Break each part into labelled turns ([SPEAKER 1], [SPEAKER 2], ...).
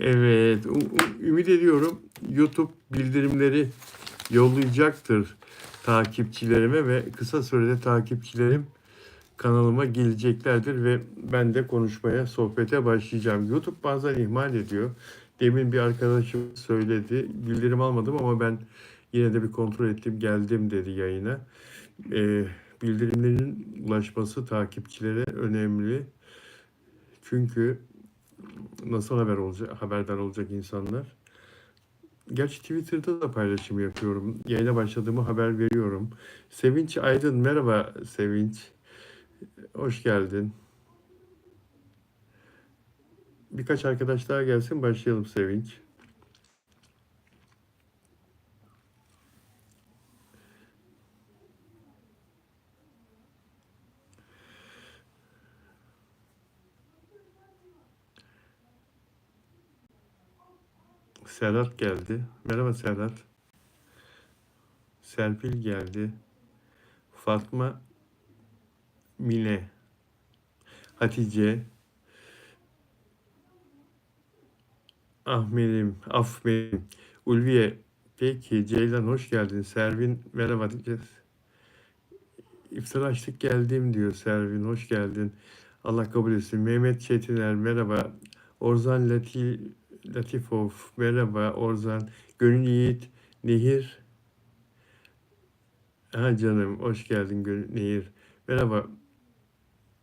[SPEAKER 1] Evet, ümit ediyorum YouTube bildirimleri yollayacaktır takipçilerime ve kısa sürede takipçilerim kanalıma geleceklerdir ve ben de konuşmaya, sohbete başlayacağım. YouTube bazen ihmal ediyor. Demin bir arkadaşım söyledi. Bildirim almadım ama ben yine de bir kontrol ettim, geldim dedi yayına. Ee, bildirimlerin ulaşması takipçilere önemli. Çünkü nasıl haber olacak, haberdar olacak insanlar? Gerçi Twitter'da da paylaşım yapıyorum. Yayına başladığımı haber veriyorum. Sevinç Aydın, merhaba Sevinç. Hoş geldin. Birkaç arkadaş daha gelsin, başlayalım Sevinç. Serhat geldi. Merhaba Serhat. Serpil geldi. Fatma Mine. Hatice. Ahmet'im, Afmet'im. Ulviye. Peki Ceylan hoş geldin. Servin merhaba diyeceğiz. İftar açtık geldim diyor Servin. Hoş geldin. Allah kabul etsin. Mehmet Çetiner merhaba. Orzan Lati, Latifov merhaba Orzan. Gönül Yiğit Nehir. Ha canım hoş geldin Gönül Nehir. Merhaba.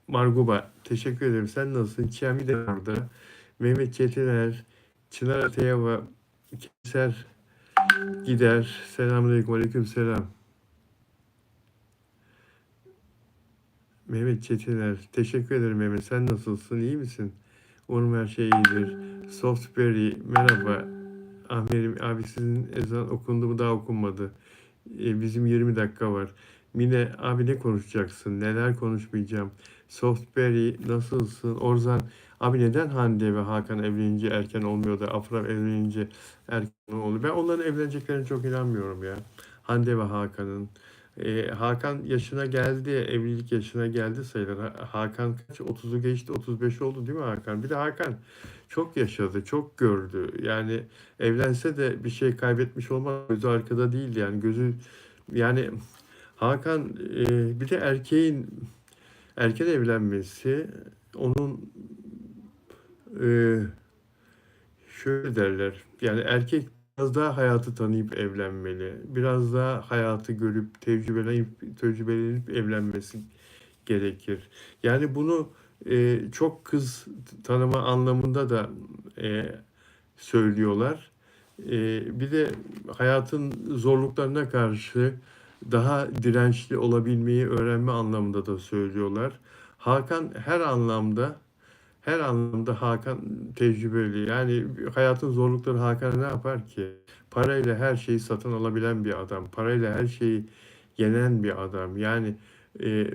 [SPEAKER 1] Marguba teşekkür ederim. Sen nasılsın? Çiğami de orada. Mehmet Çetiner. Çınar Atayeva. Keser Gider. Selamünaleyküm. Aleyküm selam. Mehmet Çetiner. Teşekkür ederim Mehmet. Sen nasılsın? İyi misin? Umarım her şey iyidir. Softberry. Merhaba. Ahmet'im abi sizin ezan okundu mu daha okunmadı. Ee, bizim 20 dakika var. Mine abi ne konuşacaksın? Neler konuşmayacağım? Softberry nasılsın? Orzan abi neden Hande ve Hakan evlenince erken olmuyor da Afra evlenince erken oluyor? Ben onların evleneceklerine çok inanmıyorum ya. Hande ve Hakan'ın. Ee, Hakan yaşına geldi, evlilik yaşına geldi sayılır. Ha- Hakan kaç? 30'u geçti, 35 oldu değil mi Hakan? Bir de Hakan çok yaşadı, çok gördü. Yani evlense de bir şey kaybetmiş olmaz. Gözü arkada değildi yani gözü yani Hakan e, bir de erkeğin erken evlenmesi onun e, şöyle derler yani erkek biraz daha hayatı tanıyıp evlenmeli. Biraz daha hayatı görüp tecrübelenip tecrübelenip evlenmesi gerekir. Yani bunu e, çok kız tanıma anlamında da e, söylüyorlar. E, bir de hayatın zorluklarına karşı daha dirençli olabilmeyi öğrenme anlamında da söylüyorlar. Hakan her anlamda her anlamda Hakan tecrübeli. Yani hayatın zorlukları Hakan'a ne yapar ki? Parayla her şeyi satın alabilen bir adam. Parayla her şeyi yenen bir adam. Yani e,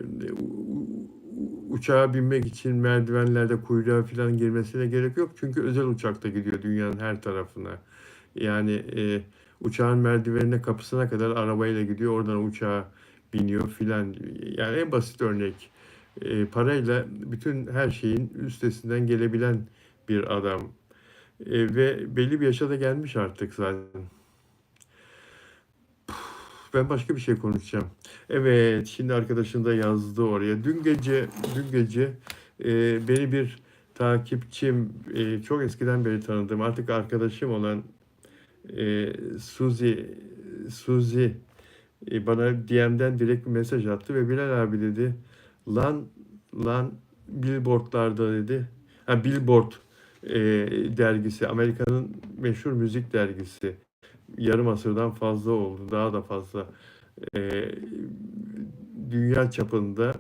[SPEAKER 1] uçağa binmek için merdivenlerde kuyruğa falan girmesine gerek yok. Çünkü özel uçakta gidiyor dünyanın her tarafına. Yani e, uçağın merdivenine kapısına kadar arabayla gidiyor. Oradan uçağa biniyor filan. Yani en basit örnek. E, parayla bütün her şeyin üstesinden gelebilen bir adam. E, ve belli bir yaşa da gelmiş artık zaten. Ben başka bir şey konuşacağım. Evet, şimdi arkadaşın da yazdı oraya. Dün gece, dün gece e, beni bir takipçim, e, çok eskiden beri tanıdığım, artık arkadaşım olan e, Suzi, Suzi e, bana DM'den direkt bir mesaj attı ve Bilal abi dedi, lan lan billboardlarda dedi, ha Billboard e, dergisi, Amerika'nın meşhur müzik dergisi yarım asırdan fazla oldu. Daha da fazla. Ee, dünya çapında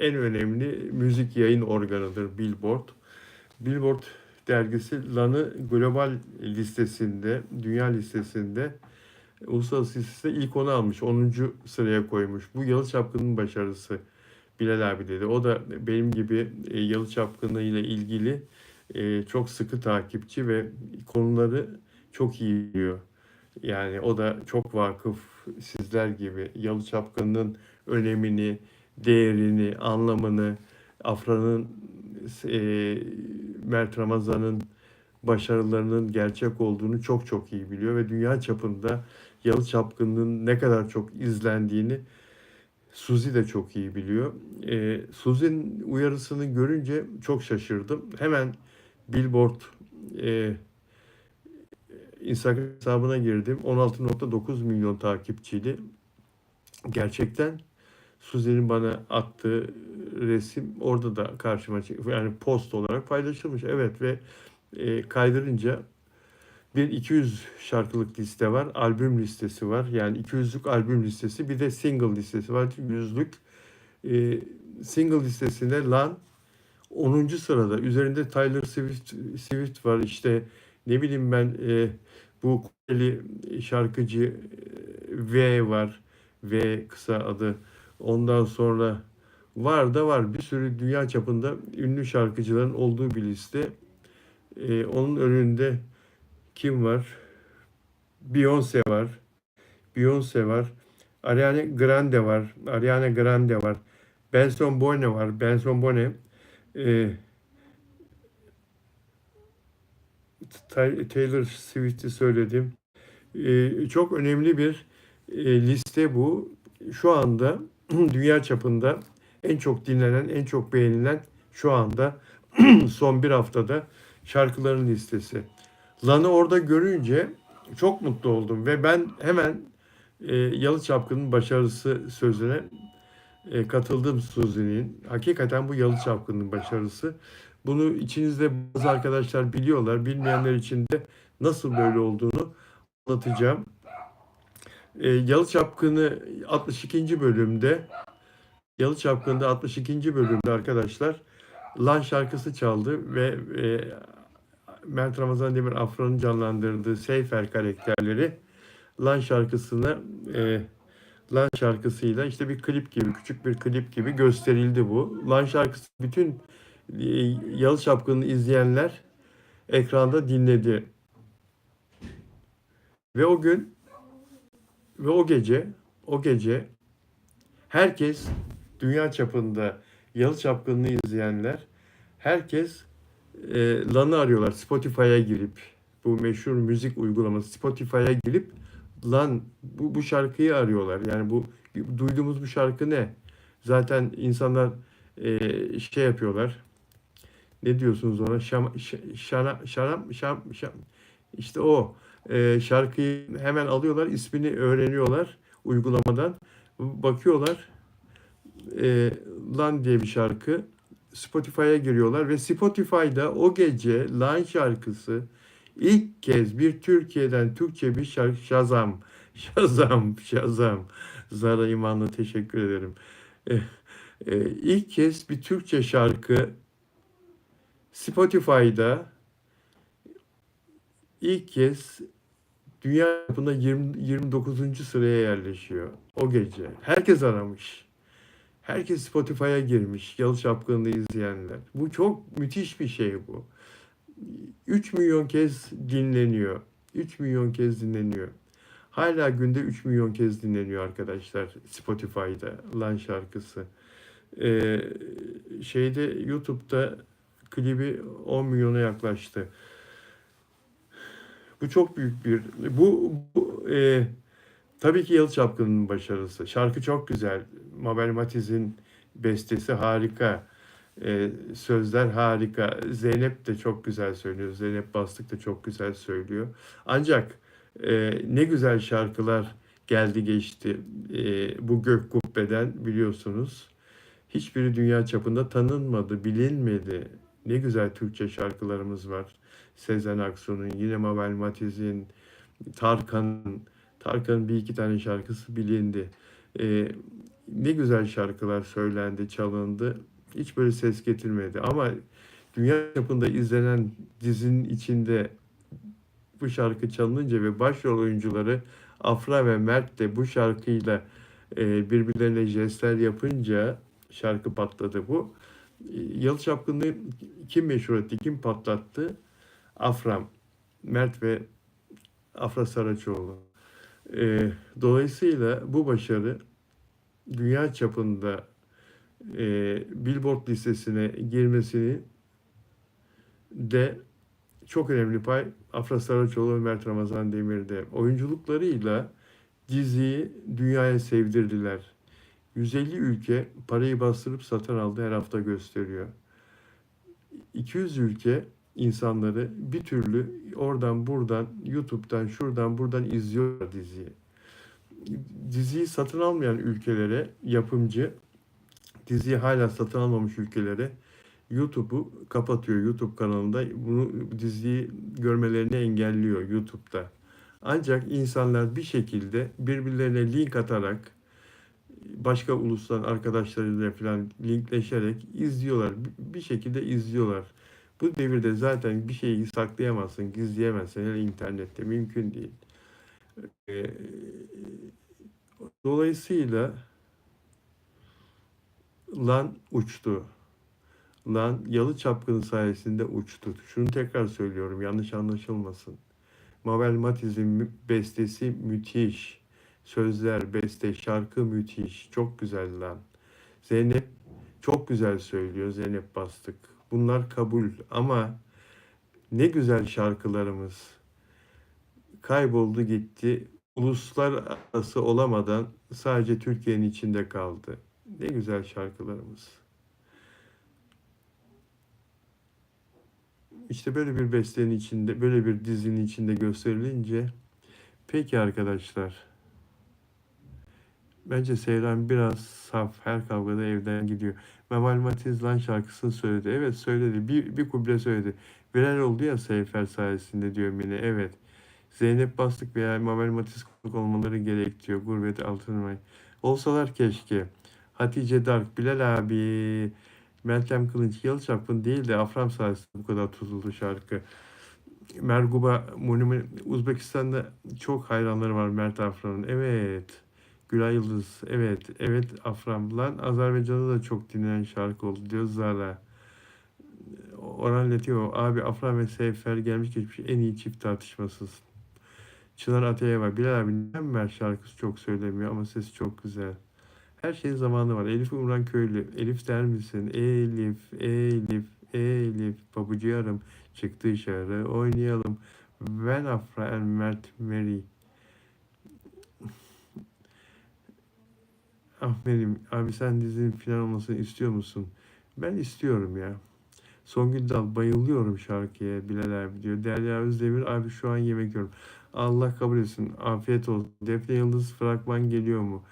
[SPEAKER 1] en önemli müzik yayın organıdır Billboard. Billboard dergisi Lan'ı global listesinde, dünya listesinde uluslararası listesinde ilk onu almış. 10. sıraya koymuş. Bu Yalı Çapkın'ın başarısı. Bilal abi dedi. O da benim gibi e, Yalı Çapkını ilgili e, çok sıkı takipçi ve konuları çok iyi biliyor. Yani o da çok vakıf sizler gibi Yalı Çapkını'nın önemini, değerini, anlamını, Afra'nın, e, Mert Ramazan'ın başarılarının gerçek olduğunu çok çok iyi biliyor ve dünya çapında Yalı Çapkın'ın ne kadar çok izlendiğini Suzi de çok iyi biliyor. E, Suzi'nin uyarısını görünce çok şaşırdım. Hemen Billboard e, Instagram hesabına girdim. 16.9 milyon takipçili. Gerçekten Suzi'nin bana attığı resim orada da karşıma çıktı. Yani post olarak paylaşılmış. Evet ve e, kaydırınca bir 200 şarkılık liste var. Albüm listesi var. Yani 200'lük albüm listesi. Bir de single listesi var. 100'lük e, single listesinde Lan 10. sırada. Üzerinde Tyler Swift, Swift var. İşte ne bileyim ben e, bu Koreli şarkıcı e, V var. V kısa adı. Ondan sonra var da var. Bir sürü dünya çapında ünlü şarkıcıların olduğu bir liste. E, onun önünde kim var? Beyoncé var. Beyoncé var. Ariana Grande var. Ariana Grande var. Benson Boone var. Benson Boone. E, Tay- Taylor Swift'i söyledim. E, çok önemli bir e, liste bu. Şu anda dünya çapında en çok dinlenen, en çok beğenilen şu anda son bir haftada şarkıların listesi. Lan'ı orada görünce çok mutlu oldum ve ben hemen e, Yalı Çapkın'ın başarısı sözüne e, katıldım Suzi'nin. Hakikaten bu Yalı Çapkın'ın başarısı. Bunu içinizde bazı arkadaşlar biliyorlar. Bilmeyenler için de nasıl böyle olduğunu anlatacağım. E, Yalı Çapkın'ı 62. bölümde Yalı Çapkın'da 62. bölümde arkadaşlar Lan şarkısı çaldı ve e, Mert Ramazan Demir Afron'un canlandırdığı Seyfer karakterleri Lan şarkısını e, Lan şarkısıyla işte bir klip gibi, küçük bir klip gibi gösterildi bu. Lan şarkısı bütün e, Yalı Çapkın'ı izleyenler ekranda dinledi. Ve o gün ve o gece o gece herkes dünya çapında Yalı Çapkın'ı izleyenler herkes e, Lan'ı arıyorlar Spotify'a girip bu meşhur müzik uygulaması Spotify'a girip Lan bu, bu şarkıyı arıyorlar. Yani bu duyduğumuz bu şarkı ne? Zaten insanlar e, şey yapıyorlar. Ne diyorsunuz ona? Şam, ş- şana, şanam, şam, şam. İşte o e, şarkıyı hemen alıyorlar, ismini öğreniyorlar uygulamadan. Bakıyorlar e, Lan diye bir şarkı. Spotify'a giriyorlar ve Spotify'da o gece Lan şarkısı ilk kez bir Türkiye'den Türkçe bir şarkı Şazam, Şazam, Şazam. Zara İmanlı teşekkür ederim. E, e, ilk kez bir Türkçe şarkı Spotify'da ilk kez dünya çapında 20, 29. sıraya yerleşiyor o gece. Herkes aramış. Herkes Spotify'a girmiş. Yalı Çapkın'ı izleyenler. Bu çok müthiş bir şey bu. 3 milyon kez dinleniyor. 3 milyon kez dinleniyor. Hala günde 3 milyon kez dinleniyor arkadaşlar Spotify'da Lan şarkısı. Ee, şeyde YouTube'da klibi 10 milyona yaklaştı. Bu çok büyük bir bu, bu e, tabii ki Yalı Çapkın'ın başarısı. Şarkı çok güzel. Mabel Matiz'in bestesi harika. E, sözler harika. Zeynep de çok güzel söylüyor. Zeynep Bastık da çok güzel söylüyor. Ancak e, ne güzel şarkılar geldi geçti e, bu gök kubbeden biliyorsunuz. Hiçbiri dünya çapında tanınmadı, bilinmedi. Ne güzel Türkçe şarkılarımız var. Sezen Aksu'nun, yine Mabel Matiz'in, Tarkan'ın, Tarkan'ın bir iki tane şarkısı bilindi. E, ne güzel şarkılar söylendi, çalındı. Hiç böyle ses getirmedi. Ama dünya çapında izlenen dizinin içinde bu şarkı çalınınca ve başrol oyuncuları Afra ve Mert de bu şarkıyla e, birbirlerine jestler yapınca şarkı patladı bu. E, Yalı Çapkın'ı kim meşhur etti, kim patlattı? Afram, Mert ve Afra Saraçoğlu. E, dolayısıyla bu başarı dünya çapında e, Billboard listesine girmesini de çok önemli pay Afra Saraçoğlu ve Mert Ramazan Demir'de. Oyunculuklarıyla diziyi dünyaya sevdirdiler. 150 ülke parayı bastırıp satın aldı her hafta gösteriyor. 200 ülke insanları bir türlü oradan buradan YouTube'dan şuradan buradan izliyor diziyi. Diziyi satın almayan ülkelere yapımcı diziyi hala satın almamış ülkelere YouTube'u kapatıyor. YouTube kanalında bunu diziyi görmelerini engelliyor YouTube'da. Ancak insanlar bir şekilde birbirlerine link atarak başka ulusların arkadaşlarıyla falan linkleşerek izliyorlar. Bir şekilde izliyorlar. Bu devirde zaten bir şeyi saklayamazsın, gizleyemezsin. Hele internette mümkün değil. Ee, dolayısıyla lan uçtu. Lan yalı çapkını sayesinde uçtu. Şunu tekrar söylüyorum yanlış anlaşılmasın. Mabel Matiz'in bestesi müthiş. Sözler, beste, şarkı müthiş. Çok güzel lan. Zeynep çok güzel söylüyor Zeynep Bastık. Bunlar kabul ama ne güzel şarkılarımız. Kayboldu gitti. Uluslararası olamadan sadece Türkiye'nin içinde kaldı. Ne güzel şarkılarımız. İşte böyle bir bestenin içinde, böyle bir dizinin içinde gösterilince peki arkadaşlar. Bence Seyran biraz saf. Her kavgada evden gidiyor. Memal Matiz lan şarkısını söyledi. Evet söyledi. Bir, bir kuble söyledi. Viral oldu ya Seyfer sayesinde diyor Mine. Evet. Zeynep Bastık veya Mabel Matiz olmaları gerek diyor. Gurbet Altınmay. Olsalar keşke. Hatice Dark, Bilal abi, Meltem Kılınç, Yalıçapkın değil de Afram sayesinde bu kadar tutuldu şarkı. Merguba Monument, Uzbekistan'da çok hayranları var Mert Afram'ın. Evet. Gülay Yıldız. Evet. Evet Afram. Lan Azerbaycan'da da çok dinlenen şarkı oldu diyor Zara. Orhan Letio. Abi Afram ve Seyfer gelmiş geçmiş en iyi çift tartışmasız. Çınar Atayeva. Bilal abi neden Mert şarkısı çok söylemiyor ama sesi çok güzel. Her şeyin zamanı var. Elif Umran Köylü. Elif der misin? Elif, Elif, Elif. Pabucu yarım. Çık dışarı oynayalım. Ben Afra Mert Mary. Ahmet'im abi sen dizinin final olmasını istiyor musun? Ben istiyorum ya. Songül Dal bayılıyorum şarkıya Bilal abi diyor. Derya Özdemir abi şu an yemek yiyorum. Allah kabul etsin. Afiyet olsun. Defne Yıldız fragman geliyor mu?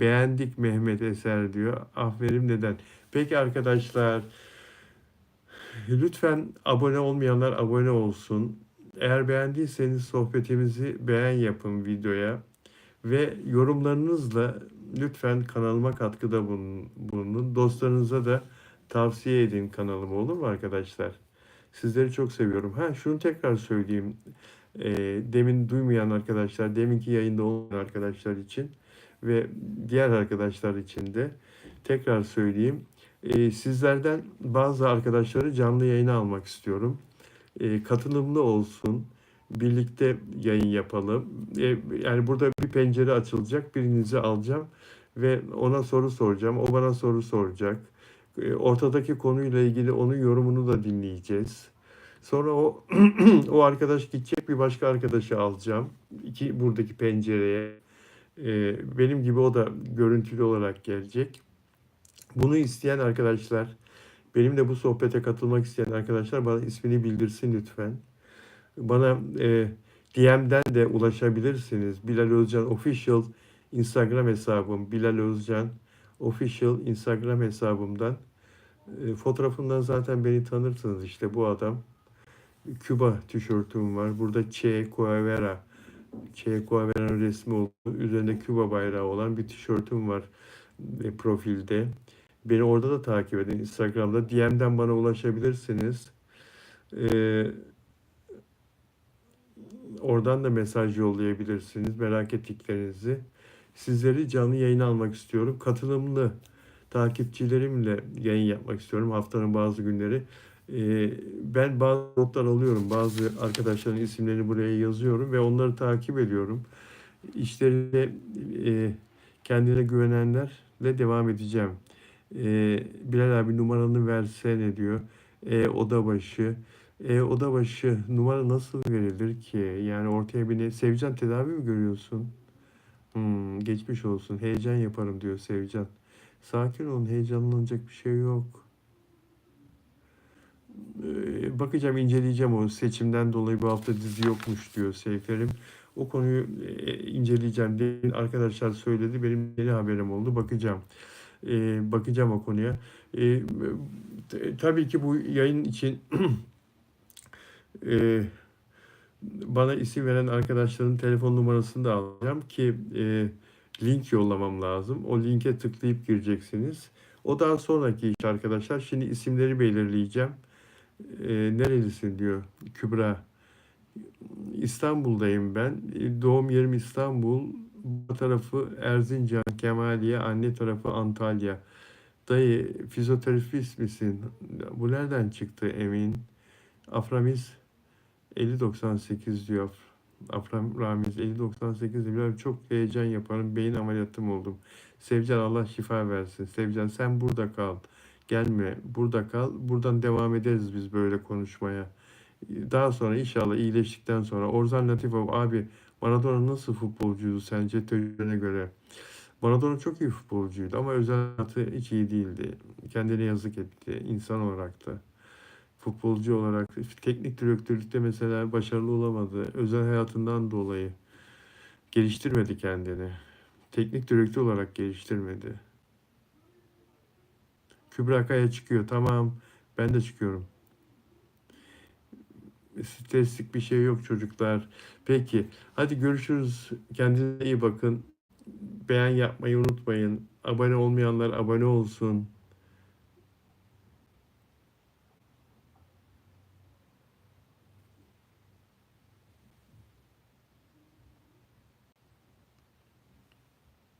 [SPEAKER 1] Beğendik Mehmet Eser diyor. Aferin neden? Peki arkadaşlar lütfen abone olmayanlar abone olsun. Eğer beğendiyseniz sohbetimizi beğen yapın videoya ve yorumlarınızla lütfen kanalıma katkıda bulun- bulunun. Dostlarınıza da tavsiye edin kanalımı olur mu arkadaşlar? Sizleri çok seviyorum. Ha şunu tekrar söyleyeyim. Ee, demin duymayan arkadaşlar, deminki yayında olmayan arkadaşlar için ve diğer arkadaşlar için de tekrar söyleyeyim. Ee, sizlerden bazı arkadaşları canlı yayına almak istiyorum. Ee, katılımlı olsun. Birlikte yayın yapalım. Ee, yani burada bir pencere açılacak. Birinizi alacağım ve ona soru soracağım. O bana soru soracak. Ee, ortadaki konuyla ilgili onun yorumunu da dinleyeceğiz. Sonra o o arkadaş gidecek bir başka arkadaşı alacağım. İki buradaki pencereye. Ee, benim gibi o da görüntülü olarak gelecek. Bunu isteyen arkadaşlar, benimle bu sohbete katılmak isteyen arkadaşlar bana ismini bildirsin lütfen. Bana e, DM'den de ulaşabilirsiniz. Bilal Özcan Official Instagram hesabım. Bilal Özcan Official Instagram hesabımdan. E, fotoğrafından zaten beni tanırsınız işte bu adam. Küba tişörtüm var. Burada Che Guevara. Che Guevara'nın resmi olduğu, üzerinde Küba bayrağı olan bir tişörtüm var e, profilde. Beni orada da takip edin. Instagram'da DM'den bana ulaşabilirsiniz. Ee, oradan da mesaj yollayabilirsiniz. Merak ettiklerinizi. Sizleri canlı yayın almak istiyorum. Katılımlı takipçilerimle yayın yapmak istiyorum haftanın bazı günleri. Ee, ben bazı notlar alıyorum. Bazı arkadaşların isimlerini buraya yazıyorum ve onları takip ediyorum. İşlerine e, kendine güvenenlerle devam edeceğim. Ee, Bilal abi numaranı versene diyor. E, oda başı. E, oda başı numara nasıl verilir ki? Yani ortaya bir ne? Sevcan tedavi mi görüyorsun? Hmm, geçmiş olsun. Heyecan yaparım diyor Sevcan. Sakin olun. Heyecanlanacak bir şey yok. Ee, bakacağım, inceleyeceğim o seçimden dolayı bu hafta dizi yokmuş diyor Seyferim. O konuyu e, inceleyeceğim. Demin arkadaşlar söyledi. Benim yeni haberim oldu. Bakacağım. Ee, bakacağım o konuya. Ee, t- tabii ki bu yayın için e, bana isim veren arkadaşların telefon numarasını da alacağım ki e, link yollamam lazım. O linke tıklayıp gireceksiniz. O daha sonraki iş arkadaşlar. Şimdi isimleri belirleyeceğim. E, nerelisin diyor Kübra. İstanbul'dayım ben. E, Doğum yerim İstanbul. Bu tarafı Erzincan, Kemaliye, anne tarafı Antalya. Dayı fizyoterapist misin? Bu nereden çıktı Emin? Aframiz 5098 diyor. Afram Ramiz 5098 diyor. Çok heyecan yaparım. Beyin ameliyatım oldum. Sevcan Allah şifa versin. Sevcan sen burada kal. Gelme. Burada kal. Buradan devam ederiz biz böyle konuşmaya. Daha sonra inşallah iyileştikten sonra Orzan Latifov abi Maradona nasıl futbolcuydu sence tecrübene göre? Maradona çok iyi futbolcuydu ama özel hayatı hiç iyi değildi. Kendine yazık etti insan olarak da. Futbolcu olarak teknik direktörlükte mesela başarılı olamadı. Özel hayatından dolayı geliştirmedi kendini. Teknik direktör olarak geliştirmedi. Kübra Kaya çıkıyor. Tamam. Ben de çıkıyorum. Streslik bir şey yok çocuklar. Peki. Hadi görüşürüz. Kendinize iyi bakın. Beğen yapmayı unutmayın. Abone olmayanlar abone olsun.